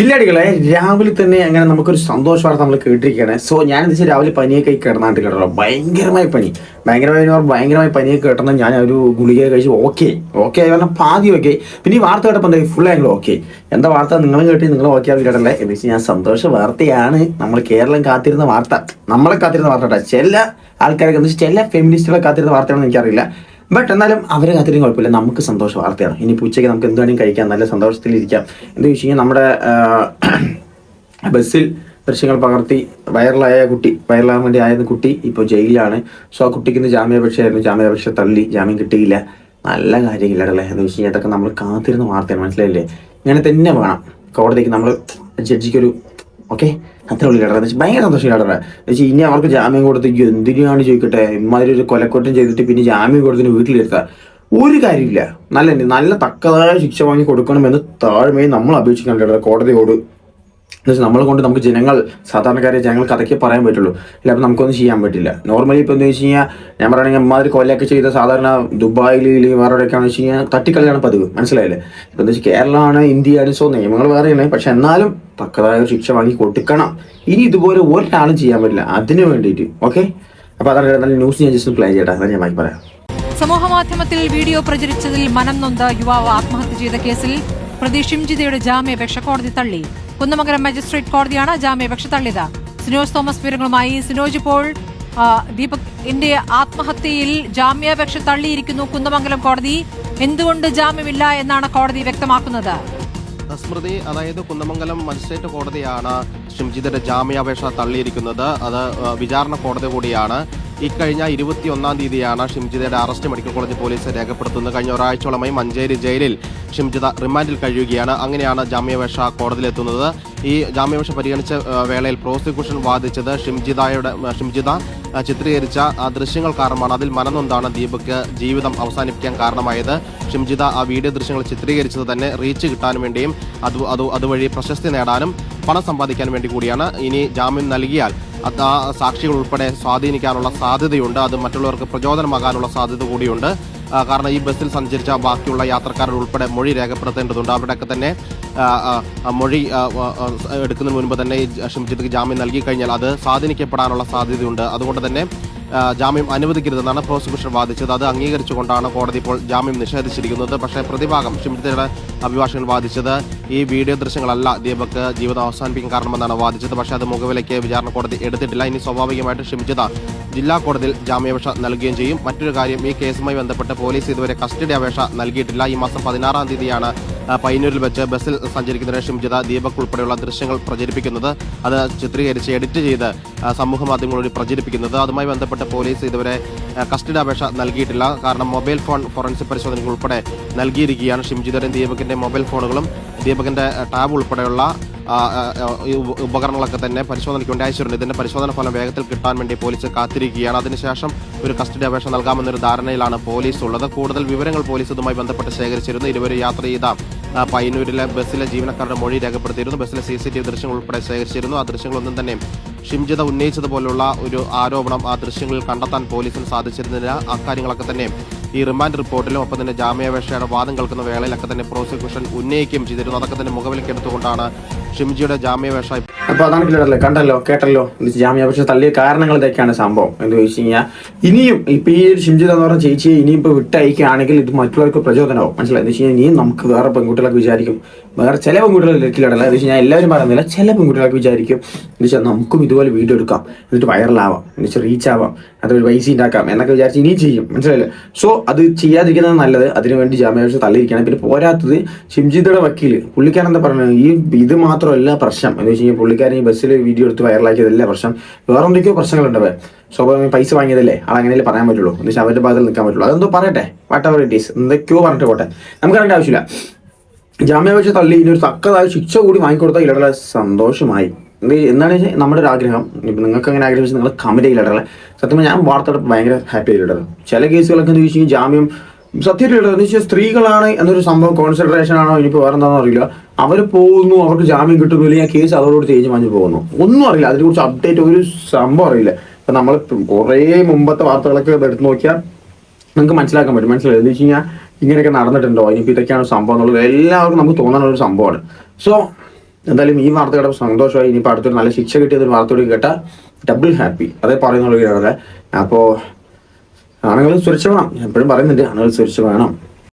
കില്ലാടികളെ രാവിലെ തന്നെ അങ്ങനെ നമുക്കൊരു സന്തോഷ വാർത്ത നമ്മൾ കേട്ടിരിക്കുകയാണ്. സോ ഞാൻ എന്താ വെച്ചാൽ രാവിലെ പനിയൊക്കെ കിടന്നാട്ട് കേട്ടോ ഭയങ്കരമായ പനി. ഭയങ്കരമായി ഭയങ്കരമായ പനിയൊക്കെ കിട്ടണം ഞാൻ ഒരു ഗുളിക കഴിച്ച് ഓക്കെ ഓക്കെ ആയി പറഞ്ഞാൽ പാതി ഓക്കെ പിന്നെ ഈ വാർത്ത കേട്ടപ്പോൾ എന്താ ഫുൾ ആയെങ്കിലും ഓക്കെ എന്താ വാർത്ത? നിങ്ങളും കേട്ടി നിങ്ങളും ഓക്കെ ആവും കേട്ടല്ലേ എന്ന് വെച്ചാൽ ഞാൻ സന്തോഷ വാർത്തയാണ് നമ്മൾ കേരളം കാത്തിരുന്ന വാർത്ത. നമ്മളെ കാത്തിരുന്ന വാർത്ത കേട്ടോ. ചില ആൾക്കാരൊക്കെ എന്ന് വെച്ചാൽ ചില ഫെമിനിസ്റ്റുകളെ കാത്തിരുന്ന വാർത്തയാണെന്ന് എനിക്കറിയില്ല. ബട്ട് എന്നാലും അവരെ കാത്തിരും കുഴപ്പമില്ല. നമുക്ക് സന്തോഷ വാർത്തയാണ്. ഇനി ഉച്ചയ്ക്ക് നമുക്ക് എന്ത് വേണമെങ്കിലും കഴിക്കാം. നല്ല സന്തോഷത്തിലിരിക്കാം. എന്താ വെച്ച് കഴിഞ്ഞാൽ നമ്മുടെ ബസ്സിൽ ദൃശ്യങ്ങൾ പകർത്തി വൈറലായ കുട്ടി വൈറലാകാൻ വേണ്ടി ആയിരുന്ന കുട്ടി ഇപ്പോൾ ജയിലിലാണ്. സോ ആ കുട്ടിക്ക് ഇന്ന് ജാമ്യാപേക്ഷയായിരുന്നു. ജാമ്യാപേക്ഷ തള്ളി. ജാമ്യം കിട്ടിയില്ല. നല്ല കാര്യമില്ല അല്ലേ എന്ന് വെച്ച് കഴിഞ്ഞാൽ അതൊക്കെ നമ്മൾ കാത്തിരുന്ന വാർത്തയാണ്. മനസ്സിലായില്ലേ? ഇങ്ങനെ തന്നെ വേണം. കോടതിക്ക് നമ്മൾ ജഡ്ജിക്കൊരു ഓക്കെ? അത്ര ഉള്ളു കേട്ടോ ഭയങ്കര സന്തോഷം കേട്ടോ ഇനി അവർക്ക് ജാമ്യം കൊടുത്ത് എന്തിനാണ് ചോദിക്കട്ടെ? ഇമാതിരി ഒരു കൊലക്കൊട്ടം ചെയ്തിട്ട് പിന്നെ ജാമ്യം കൊടുത്തിന് വീട്ടിലിരുത്താ. ഒരു കാര്യമില്ല. നല്ല നല്ല തക്കതായ ശിക്ഷ വാങ്ങി കൊടുക്കണമെന്ന് താഴ്മയും നമ്മൾ അപേക്ഷിക്കണം കേട്ടോ. കോടതിയോട്. എന്ന് വെച്ചാൽ നമ്മളെ കൊണ്ട് നമുക്ക് ജനങ്ങൾ സാധാരണക്കാരെ ജനങ്ങൾക്ക് അതൊക്കെ പറയാൻ പറ്റുള്ളൂ. ഇല്ല അപ്പം നമുക്കൊന്നും ചെയ്യാൻ പറ്റില്ല. നോർമലി ഇപ്പം എന്താ വെച്ച് കഴിഞ്ഞാൽ ഞാൻ പറയുകയാണെങ്കിൽ അമ്മാതിരി കൊല്ലൊക്കെ ചെയ്ത സാധാരണ ദുബായിൽ വേറെയൊക്കെയാണെന്ന് വെച്ച് കഴിഞ്ഞാൽ തട്ടിക്കളിയാണ് പതിവ്. മനസ്സിലായില്ലേ? ഇപ്പം എന്താ വെച്ചാൽ കേരളമാണ് ഇന്ത്യയാണ് സോ നിയമങ്ങൾ വേറെയാണ് പക്ഷെ എന്നാലും തക്കതായ ശിക്ഷ വാങ്ങി കൊടുക്കണം. ഇനി ഇതുപോലെ ഒരാളും ചെയ്യാൻ പറ്റില്ല. അതിന് വേണ്ടിയിട്ട് ഓക്കെ അപ്പോൾ അതാണ് നല്ല ന്യൂസ് ഞാൻ ജസ്റ്റ് പ്ലേ ചെയ്യട്ടെ. അതാണ് ഞാൻ പറയാം. സമൂഹമാധ്യമത്തിൽ വീഡിയോ പ്രചരിച്ചതിൽ മനം നൊന്ത യുവാവ് ആത്മഹത്യ ചെയ്ത കേസിൽ പ്രതി ഷിംജിതയുടെ ജാമ്യാപേക്ഷ കോടതി തള്ളി. കുന്നമംഗലം മജിസ്ട്രേറ്റ് കോടതിയാണ് ജാമ്യപേക്ഷ തള്ളിയത്. സിനോജ് തോമസ് വിവരങ്ങളുമായി സിനോജ് ഇപ്പോൾ ദീപക് ദീപകിന്റെ ആത്മഹത്യയിൽ ജാമ്യാപേക്ഷ തള്ളിയിരിക്കുന്നു കുന്നമംഗലം കോടതി. എന്തുകൊണ്ട് ജാമ്യമില്ല എന്നാണ് കോടതി വ്യക്തമാക്കുന്നത്. സ്മൃതി അതായത് കുന്നമംഗലം മജിസ്ട്രേറ്റ് കോടതിയാണ് ഷിംജിതയുടെ ജാമ്യാപേക്ഷ തള്ളിയിരിക്കുന്നത്. അത് വിചാരണ കോടതി കൂടിയാണ്. ഇക്കഴിഞ്ഞ ഇരുപത്തിയൊന്നാം തീയതിയാണ് ഷിംജിതയുടെ അറസ്റ്റ് മെഡിക്കൽ കോളേജ് പോലീസ് രേഖപ്പെടുത്തുന്നത്. കഴിഞ്ഞ ഒരാഴ്ചയോളമായി മഞ്ചേരി ജയിലിൽ ഷിംജിത റിമാൻഡിൽ കഴിയുകയാണ്. അങ്ങനെയാണ് ജാമ്യാപേക്ഷ കോടതിയിലെത്തുന്നത്. ഈ ജാമ്യാപേക്ഷ പരിഗണിച്ച വേളയിൽ പ്രോസിക്യൂഷൻ വാദിച്ചത് ഷിംജിതയുടെ ഷിംജിത ചിത്രീകരിച്ച ദൃശ്യങ്ങൾ കാരണമാണ്. അതിൽ മനനൊന്താണ് ദീപക്ക് ജീവിതം അവസാനിപ്പിക്കാൻ കാരണമായത്. ഷിംജിത ആ വീഡിയോ ദൃശ്യങ്ങൾ ചിത്രീകരിച്ചത് തന്നെ റീച്ച് കിട്ടാൻ വേണ്ടിയും അത് അത് അതുവഴി പ്രശസ്തി നേടാനും പണം സമ്പാദിക്കാൻ വേണ്ടി കൂടിയാണ്. ഇനി ജാമ്യം നൽകിയാൽ സാക്ഷികൾ ഉൾപ്പെടെ സ്വാധീനിക്കാനുള്ള സാധ്യതയുണ്ട്. അത് മറ്റുള്ളവർക്ക് പ്രചോദനമാകാനുള്ള സാധ്യത കൂടിയുണ്ട്. കാരണം ഈ ബസ്സിൽ സഞ്ചരിച്ച ബാക്കിയുള്ള യാത്രക്കാരുടെ ഉൾപ്പെടെ മൊഴി രേഖപ്പെടുത്തേണ്ടതുണ്ട്. അവിടെയൊക്കെ തന്നെ മൊഴി എടുക്കുന്നതിന് മുൻപ് തന്നെ ഷിംജിത്ത് ജാമ്യം നൽകി കഴിഞ്ഞാൽ അത് സ്വാധീനിക്കപ്പെടാനുള്ള സാധ്യതയുണ്ട്. അതുകൊണ്ട് തന്നെ ജാമ്യം അനുവദിക്കരുതെന്നാണ് പ്രോസിക്യൂഷൻ വാദിച്ചത്. അത് അംഗീകരിച്ചുകൊണ്ടാണ് കോടതി ഇപ്പോൾ ജാമ്യം നിഷേധിച്ചിരിക്കുന്നത്. പക്ഷേ പ്രതിഭാഗം ഷിംജിതയുടെ അഭിഭാഷകൻ വാദിച്ചത് ഈ വീഡിയോ ദൃശ്യങ്ങളല്ല ദീപക് ജീവിതം അവസാനിപ്പിക്കാൻ കാരണമെന്നാണ് വാദിച്ചത്. പക്ഷേ അത് മുഖവിലേക്ക് വിചാരണ കോടതി എടുത്തിട്ടില്ല. ഇനി സ്വാഭാവികമായിട്ട് ഷിംജിത ജില്ലാ കോടതിയിൽ ജാമ്യാപേക്ഷ നൽകുകയും ചെയ്യും. മറ്റൊരു കാര്യം ഈ കേസുമായി ബന്ധപ്പെട്ട് പോലീസ് ഇതുവരെ കസ്റ്റഡി അപേക്ഷ നൽകിയിട്ടില്ല. ഈ മാസം പതിനാറാം തീയതിയാണ് പയ്യന്നൂരിൽ വെച്ച് ബസ്സിൽ സഞ്ചരിക്കുന്ന ഷിംജിത ദീപക് ഉൾപ്പെടെയുള്ള ദൃശ്യങ്ങൾ പ്രചരിപ്പിക്കുന്നത്. അത് ചിത്രീകരിച്ച് എഡിറ്റ് ചെയ്ത് സമൂഹ മാധ്യമങ്ങളിൽ പ്രചരിപ്പിക്കുന്നത്. അതുമായി ബന്ധപ്പെട്ട് പോലീസ് ഇതുവരെ കസ്റ്റഡി അപേക്ഷ നൽകിയിട്ടില്ല. കാരണം മൊബൈൽ ഫോൺ ഫോറൻസിക് പരിശോധനകൾ ഉൾപ്പെടെ നൽകിയിരിക്കുകയാണ് ഷിംജിതയുടെയും ദീപകിന്റെ മൊബൈൽ ഫോണുകളും. ദീപകിന്റെ ടാബ് ഉൾപ്പെടെയുള്ള ഉപകരണങ്ങളൊക്കെ തന്നെ പരിശോധനയ്ക്ക് വേണ്ടി അയച്ചിട്ടുണ്ട് ഇതിന്റെ പരിശോധന ഫലം വേഗത്തിൽ കിട്ടാൻ വേണ്ടി പോലീസ് കാത്തിരിക്കുകയാണ്. അതിനുശേഷം ഒരു കസ്റ്റഡി അപേക്ഷ നൽകാമെന്നൊരു ധാരണയിലാണ് പോലീസ് ഉള്ളത് കൂടുതൽ വിവരങ്ങൾ പോലീസ് ഇതുമായി ബന്ധപ്പെട്ട് ശേഖരിച്ചിരുന്നു. ഇരുവരും യാത്ര ചെയ്ത പയ്യന്നൂരിലെ ബസ്സിലെ ജീവനക്കാരുടെ മൊഴി രേഖപ്പെടുത്തിയിരുന്നു. ബസ്സിലെ സി സി ടി വി ദൃശ്യങ്ങൾ ഉൾപ്പെടെ ശേഖരിച്ചിരുന്നു. ആ ദൃശ്യങ്ങളൊന്നും തന്നെ ഷിംജിത ഉന്നയിച്ചതുപോലുള്ള ഒരു ആരോപണം ആ ദൃശ്യങ്ങളിൽ കണ്ടെത്താൻ പോലീസിന് സാധിച്ചിരുന്നില്ല. അക്കാര്യങ്ങളൊക്കെ തന്നെ ഈ റിമാൻഡ് റിപ്പോർട്ടിലും ഒപ്പം തന്നെ ജാമ്യാപേക്ഷയുടെ വാദം കേൾക്കുന്ന വേളയിലൊക്കെ തന്നെ പ്രോസിക്യൂഷൻ ഉന്നയിക്കുകയും ചെയ്തിരുന്നു. അതൊക്കെ തന്നെ മുഖവിലേക്ക് എടുത്തുകൊണ്ടാണ് ഷിംജിയുടെ ജാമ്യാപേക്ഷ അപ്പൊ അതാണ് കില്ലടല്ലേ കണ്ടല്ലോ കേട്ടല്ലോ. ജാമ്യാപേക്ഷ തള്ളിയ കാരണങ്ങൾ ഇതൊക്കെയാണ് സംഭവം. എന്ന് ചോദിച്ചു കഴിഞ്ഞാൽ ഇനിയും ഇപ്പൊ ഈ ഒരു ഷിംജിത എന്ന് പറഞ്ഞ ചേച്ചിയെ ഇപ്പൊ വിട്ടയക്കുകയാണെങ്കിൽ ഇത് മറ്റുള്ളവർക്ക് പ്രചോദനമാവും. മനസ്സിലായി? എന്ന് വെച്ച് കഴിഞ്ഞാൽ ഇനിയും നമുക്ക് വേറെ പെൺകുട്ടികളൊക്കെ വിചാരിക്കും. വേറെ ചില പെൺകുട്ടികൾ കില്ലടല്ല എന്ന് വെച്ച് കഴിഞ്ഞാൽ എല്ലാവരും പറയുന്നില്ല ചില പെൺകുട്ടികളൊക്കെ വിചാരിക്കും. എന്ന് വെച്ചാൽ നമുക്കും ഇതുപോലെ വീഡിയോ എടുക്കാം. എന്നിട്ട് വൈറലാവാം. എന്ന് വെച്ചാൽ റീച്ച് ആവാം അതൊരു പൈസ ഉണ്ടാക്കാം എന്നൊക്കെ വിചാരിച്ച് ഇനിയും ചെയ്യും. മനസ്സിലായില്ലേ? സോ അത് ചെയ്യാതിരിക്കുന്നത് നല്ലത്. അതിനുവേണ്ടി ജാമ്യാപേക്ഷ തള്ളിയിരിക്കണം പിന്നെ പോരാത്തത് ഷിംജിതയുടെ വക്കീൽ. പുള്ളിക്കാരൻ എന്താ പറയുന്നത്? ഈ ഇത് മാത്രമല്ല പ്രശ്നം. എന്ന് വെച്ച് കഴിഞ്ഞാൽ പുള്ളിക്കാരൻ ഈ ബസ്സിൽ വീഡിയോ എടുത്ത് വൈറലാക്കിയതല്ല പ്രശ്നം? വേറെ എന്തൊക്കെയോ പ്രശ്നങ്ങളുണ്ടാവേ സ്വാഭാവികം പൈസ വാങ്ങിയതല്ലേ? ആൾ അങ്ങനെയല്ലേ പറയാൻ പറ്റുള്ളൂ. എന്ന് വെച്ചാൽ അവരുടെ ഭാഗത്തിൽ നിൽക്കാൻ പറ്റുള്ളൂ. അതെന്തോ പറയട്ടെ. വാട്ട് എവർ ഇറ്റ് ഈസ് എന്തൊക്കെയോ പറഞ്ഞിട്ട് പോട്ടെ. നമുക്ക് അറിയേണ്ട ആവശ്യമില്ല. ജാമ്യാപേക്ഷ തള്ളി ഇനി ഒരു തക്കതായ ശിക്ഷ കൂടി വാങ്ങിക്കൊടുത്താൽ ഇടകളെ സന്തോഷമായി. എന്ത് എന്താണ് നമ്മുടെ ഒരു ആഗ്രഹം. ഇപ്പം നിങ്ങൾക്ക് അങ്ങനെ ആഗ്രഹിച്ച് നിങ്ങൾ കമന്റ് ചെയ്യില്ല സത്യം ഞാൻ വാർത്തയുടെ ഭയങ്കര ഹാപ്പി ആയിട്ടിടത് ചില കേസുകളൊക്കെ എന്ന് ചോദിച്ചു കഴിഞ്ഞാൽ ജാമ്യം സത്യമായിട്ട് എന്ന് സ്ത്രീകളാണ് എന്നൊരു സംഭവം കോൺസെൻട്രേഷൻ ആണോ ഇനിയിപ്പോൾ വേറെ എന്താണെന്ന് അറിയില്ല. അവർ പോകുന്നു അവർക്ക് ജാമ്യം കിട്ടുന്നില്ല ഇല്ലെങ്കിൽ കേസ് അതോടുകൂടി തേഞ്ഞ് മാഞ്ഞു പോകുന്നു. ഒന്നും അറിയില്ല. അതിനെക്കുറിച്ച് അപ്ഡേറ്റ് ഒരു സംഭവം അറിയില്ല. ഇപ്പം നമ്മൾ കുറേ മുമ്പത്തെ വാർത്തകളൊക്കെ എടുത്ത് നോക്കിയാൽ നിങ്ങൾക്ക് മനസ്സിലാക്കാൻ പറ്റും. മനസ്സിലായി? എന്ന് വെച്ച് കഴിഞ്ഞാൽ ഇങ്ങനെയൊക്കെ നടന്നിട്ടുണ്ടോ? ഇനിയിപ്പോൾ ഇതൊക്കെയാണ് സംഭവം എന്നുള്ളത് എല്ലാവർക്കും നമുക്ക് തോന്നുന്ന ഒരു സംഭവമാണ്. സോ എന്തായാലും ഈ വാർത്ത സന്തോഷമായി. ഇനിയിപ്പോൾ അടുത്തൊരു നല്ല ശിക്ഷ കിട്ടിയതൊരു വാർത്തയോട് കേട്ടാൽ ഡബിൾ ഹാപ്പി അതേ പറയുന്നുള്ളൂ അപ്പോൾ ആണുങ്ങൾ സുരക്ഷ വേണം എപ്പോഴും പറയുന്നുണ്ട് ആണുങ്ങൾ സുരക്ഷ വേണം